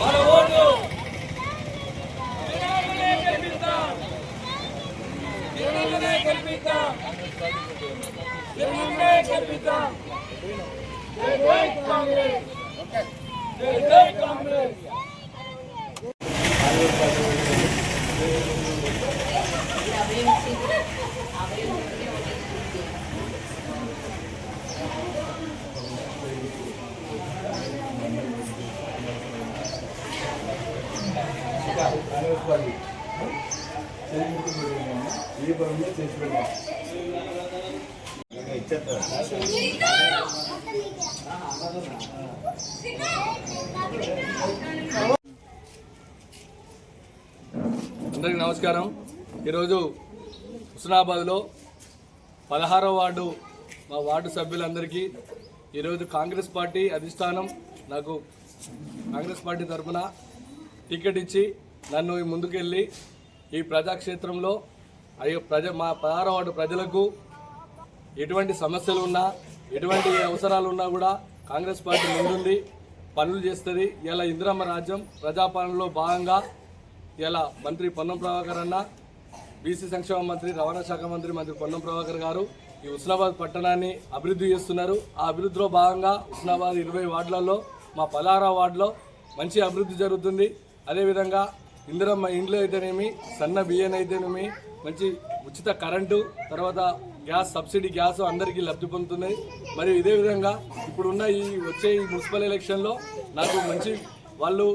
మన ఓటు తిరుమలనే గెలిపిద్దాం ఏ పనులు చేసి పెడతాం అందరికీ నమస్కారం. ఈరోజు హుస్నాబాద్లో పదహారవ వార్డు మా వార్డు సభ్యులందరికీ ఈరోజు కాంగ్రెస్ పార్టీ అధిష్టానం నాకు కాంగ్రెస్ పార్టీ తరఫున టికెట్ ఇచ్చి నన్ను ముందుకెళ్ళి ఈ ప్రజాక్షేత్రంలో అయ్యో ప్రజ మా పదహారో వార్డు ప్రజలకు ఎటువంటి సమస్యలు ఉన్నా ఎటువంటి అవసరాలు ఉన్నా కూడా కాంగ్రెస్ పార్టీ ముందుంది పనులు చేస్తుంది. ఇలా ఇందిరమ్మ రాజ్యం ప్రజాపాలనలో భాగంగా ఇలా మంత్రి పొన్నం ప్రభాకర్ అన్న బీసీ సంక్షేమ మంత్రి రవాణా శాఖ మంత్రి మంత్రి పొన్నం ప్రభాకర్ గారు ఈ హుస్నాబాద్ పట్టణాన్ని అభివృద్ధి చేస్తున్నారు. ఆ అభివృద్ధిలో భాగంగా హుస్నాబాద్ ఇరవై వార్డులలో మా పలారా వార్డులో మంచి అభివృద్ధి జరుగుతుంది. అదేవిధంగా ఇందిరమ్మ ఇండ్లు అయితేనేమి సన్న బియ్యం అయితేనేమి మంచి ఉచిత కరెంటు తర్వాత గ్యాస్ సబ్సిడీ గ్యాస్ అందరికీ లబ్ధి పొందుతున్నాయి. మరియు ఇదే విధంగా ఇప్పుడున్న ఈ వచ్చే ఈ మున్సిపల్ ఎలక్షన్లో నాకు మంచి వాళ్ళు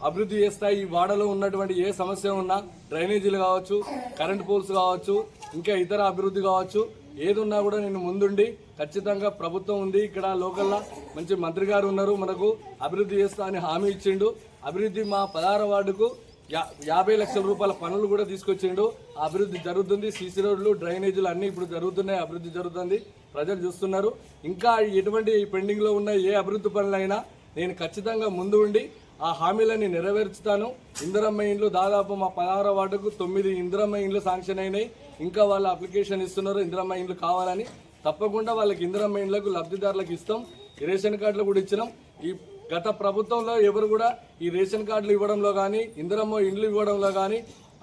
అభివృద్ధి చేస్తాయి ఈ వాడలో ఉన్నటువంటి ఏ సమస్య ఉన్నా డ్రైనేజీలు కావచ్చు కరెంట్ పోల్స్ కావచ్చు ఇంకా ఇతర అభివృద్ధి కావచ్చు ఏది ఉన్నా కూడా నేను ముందుండి ఖచ్చితంగా ప్రభుత్వం ఉంది ఇక్కడ లోకల్లా మంచి మంత్రి గారు ఉన్నారు మనకు అభివృద్ధి చేస్తా అని హామీ ఇచ్చిండు. అభివృద్ధి మా పదహార వార్డుకు యా- యాభై లక్షల రూపాయల పనులు కూడా తీసుకొచ్చిండు. అభివృద్ధి జరుగుతుంది సీసీ రోడ్లు డ్రైనేజీలు అన్నీ ఇప్పుడు జరుగుతున్నాయి అభివృద్ధి జరుగుతుంది ప్రజలు చూస్తున్నారు. ఇంకా ఎటువంటి పెండింగ్లో ఉన్న ఏ అభివృద్ధి పనులైనా నేను ఖచ్చితంగా ముందు ఉండి ఆ హామీలని నెరవేర్చుతాను. ఇందిరమ్మ ఇండ్లు దాదాపు మా పదహార వార్డుకు తొమ్మిది ఇందిరమ్మ ఇండ్లు శాంక్షన్ అయినాయి. ఇంకా వాళ్ళ అప్లికేషన్ ఇస్తున్నారు ఇందిరమ్మ ఇండ్లు కావాలని. తప్పకుండా వాళ్ళకి ఇందిరమ్మ ఇండ్లకు లబ్ధిదారులకు ఇస్తాం. రేషన్ కార్డులు కూడా ఇచ్చినాం. ఈ గత ప్రభుత్వంలో ఎవరు కూడా ఈ రేషన్ కార్డులు ఇవ్వడంలో కానీ ఇందిరమ్మ ఇండ్లు ఇవ్వడంలో కానీ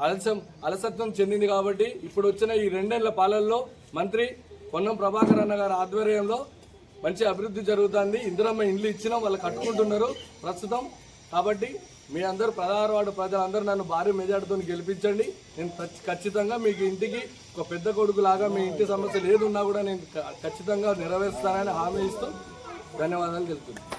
అలసం అలసత్వం చెందింది కాబట్టి ఇప్పుడు వచ్చిన ఈ రెండేళ్ళ పాలనలో మంత్రి పొన్నం ప్రభాకర్ అన్న గారి ఆధ్వర్యంలో మంచి అభివృద్ధి జరుగుతుంది. ఇందిరమ్మ ఇండ్లు ఇచ్చినాం వాళ్ళు కట్టుకుంటున్నారు. ప్రస్తుతం కాబట్టి మీ అందరూ ప్రధానవాడు ప్రజలందరూ నన్ను భారీ మెజార్టీతో గెలిపించండి. నేను ఖచ్చితంగా మీకు ఇంటికి ఒక పెద్ద కొడుకులాగా మీ ఇంటి సమస్యలు లేదున్నా కూడా నేను ఖచ్చితంగా నెరవేరుస్తానని హామీ ఇస్తూ ధన్యవాదాలు తెలుపుతున్నాను.